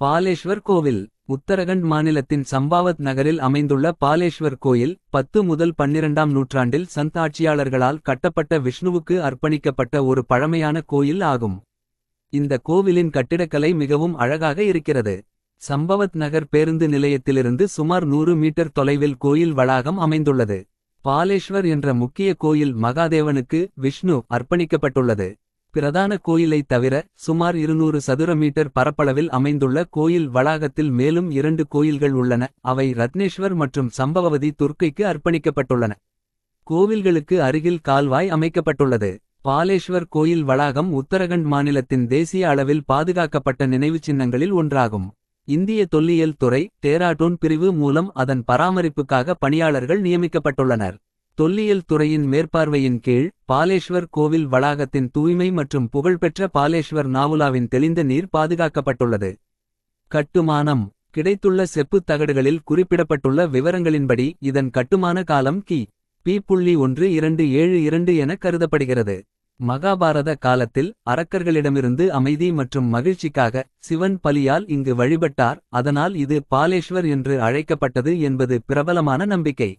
பாலேஷ்வர் கோவில் உத்தரகண்ட் மாநிலத்தின் சம்பாவத் நகரில் அமைந்துள்ள பாலேஷ்வர் கோயில் பத்து முதல் பன்னிரண்டாம் நூற்றாண்டில் சந்த் ஆட்சியாளர்களால் கட்டப்பட்ட விஷ்ணுவுக்கு அர்ப்பணிக்கப்பட்ட ஒரு பழமையான கோயில் ஆகும். இந்த கோவிலின் கட்டிடக்கலை மிகவும் அழகாக இருக்கிறது. சம்பவத் நகர் பேருந்து நிலையத்திலிருந்து சுமார் நூறு மீட்டர் தொலைவில் கோயில் வளாகம் அமைந்துள்ளது. பாலேஷ்வர் என்ற முக்கிய கோயில் மகாதேவனுக்கு விஷ்ணு அர்ப்பணிக்கப்பட்டுள்ளது. பிரதான கோயிலைத் தவிர சுமார் 200 சதுர மீட்டர் பரப்பளவில் அமைந்துள்ள கோயில் வளாகத்தில் மேலும் இரண்டு கோயில்கள் உள்ளன. அவை ரத்னேஸ்வர் மற்றும் சம்பவதி துர்க்கைக்கு அர்ப்பணிக்கப்பட்டுள்ளன. கோவில்களுக்கு அருகில் கால்வாய் அமைக்கப்பட்டுள்ளது. பாலேஷ்வர் கோயில் வளாகம் உத்தரகண்ட் மாநிலத்தின் தேசிய அளவில் பாதுகாக்கப்பட்ட நினைவுச் சின்னங்களில் ஒன்றாகும். இந்திய தொல்லியல் துறை டேராடூன் பிரிவு மூலம் அதன் பராமரிப்புக்காக பணியாளர்கள் நியமிக்கப்பட்டுள்ளனர். தொல்லியல் துறையின் மேற்பார்வையின் கீழ் பாலேஷ்வர் கோவில் வளாகத்தின் தூய்மை மற்றும் புகழ்பெற்ற பாலேஷ்வர் நாவுலாவின் தெளிந்த நீர் பாதுகாக்கப்பட்டுள்ளது. கட்டுமானம் கிடைத்துள்ள செப்புத் தகடுகளில் குறிப்பிடப்பட்டுள்ள விவரங்களின்படி இதன் கட்டுமான காலம் கி. பி. புள்ளி ஒன்று இரண்டு ஏழு இரண்டு என கருதப்படுகிறது. மகாபாரத காலத்தில் அரக்கர்களிடமிருந்து அமைதி மற்றும் மகிழ்ச்சிக்காக சிவன் பலியால் இங்கு வழிபட்டார் அதனால் இது பாலேஷ்வர் என்று அழைக்கப்பட்டது என்பது பிரபலமான நம்பிக்கை.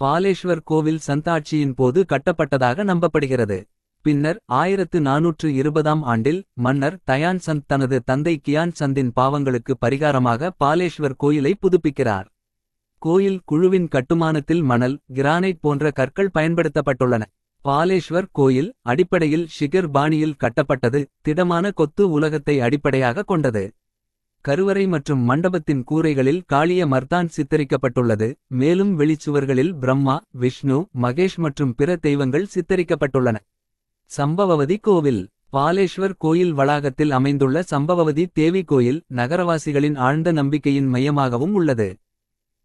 பாலேஷ்வர் கோவில் சந்தாட்சியின் போது கட்டப்பட்டதாக நம்பப்படுகிறது. பின்னர் ஆயிரத்து நானூற்று இருபதாம் ஆண்டில் மன்னர் தயான் சந்த் தனது தந்தை கியான் சந்தின் பாவங்களுக்கு பரிகாரமாக பாலேஷ்வர் கோயிலை புதுப்பிக்கிறார். கோயில் குழுவின் கட்டுமானத்தில் மணல் கிரானைட் போன்ற கற்கள் பயன்படுத்தப்பட்டுள்ளன. பாலேஷ்வர் கோயில் அடிப்படையில் ஷிகர் பாணியில் கட்டப்பட்டது திடமான கொத்து உலகத்தை அடிப்படையாக கொண்டது. கருவறை மற்றும் மண்டபத்தின் கூரைகளில் காளிய மர்தான் சித்தரிக்கப்பட்டுள்ளது. மேலும் வெளிச்சுவர்களில் பிரம்மா விஷ்ணு மகேஷ் மற்றும் பிற தெய்வங்கள் சித்தரிக்கப்பட்டுள்ளன. சம்பவவதி கோவில் பாலேஸ்வர் கோயில் வளாகத்தில் அமைந்துள்ள சம்பவவதி தேவி கோயில் நகரவாசிகளின் ஆழ்ந்த நம்பிக்கையின் மையமாகவும் உள்ளது.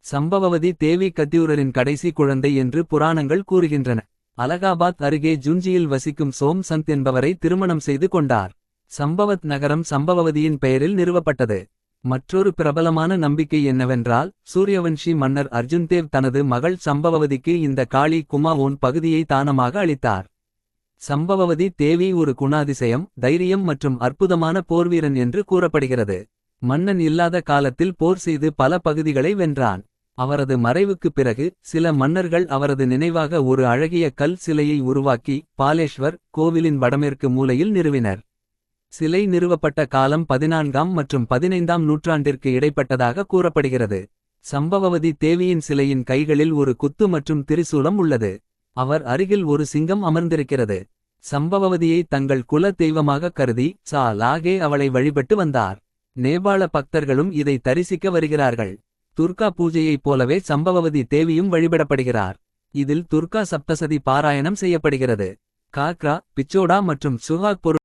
சம்பவவதி தேவி கத்தியூரரின் கடைசி குழந்தை என்று புராணங்கள் கூறுகின்றன. அலகாபாத் அருகே ஜுஞ்சியில் வசிக்கும் சோம் சந்த் என்பவரை திருமணம் செய்து கொண்டார். சம்பவத் நகரம் சம்பவவதியின் பெயரில் நிறுவப்பட்டது. மற்றொரு பிரபலமான நம்பிக்கை என்னவென்றால் சூரியவன்ஷி மன்னர் அர்ஜுன்தேவ் தனது மகள் சம்பவவதிக்கு இந்த காளி குமாவோன் பகுதியை தானமாக அளித்தார். சம்பவவதி தேவி ஒரு குணாதிசயம் தைரியம் மற்றும் அற்புதமான போர்வீரன் என்று கூறப்படுகிறது. மன்னன் இல்லாத காலத்தில் போர் செய்து பல பகுதிகளை வென்றான். அவரது மறைவுக்குப் பிறகு சில மன்னர்கள் அவரது நினைவாக ஒரு அழகிய கல் சிலையை உருவாக்கி பாலேஷ்வர் கோவிலின் வடமேற்கு மூலையில் நிறுவினர். சிலை நிறுவப்பட்ட காலம் பதினான்காம் மற்றும் பதினைந்தாம் நூற்றாண்டிற்கு இடைப்பட்டதாக கூறப்படுகிறது. சம்பவவதி தேவியின் சிலையின் கைகளில் ஒரு குத்து மற்றும் திரிசூலம் உள்ளது. அவர் அருகில் ஒரு சிங்கம் அமர்ந்திருக்கிறது. சம்பவவதியை தங்கள் குல தெய்வமாக கருதி சா லாகே அவளை வழிபட்டு வந்தார். நேபாள பக்தர்களும் இதை தரிசிக்க வருகிறார்கள். துர்கா பூஜையைப் போலவே சம்பவவதி தேவியும் வழிபடப்படுகிறார். இதில் துர்கா சப்தசதி பாராயணம் செய்யப்படுகிறது. காக்ரா பிச்சோடா மற்றும் சுஹாக் பொருள்.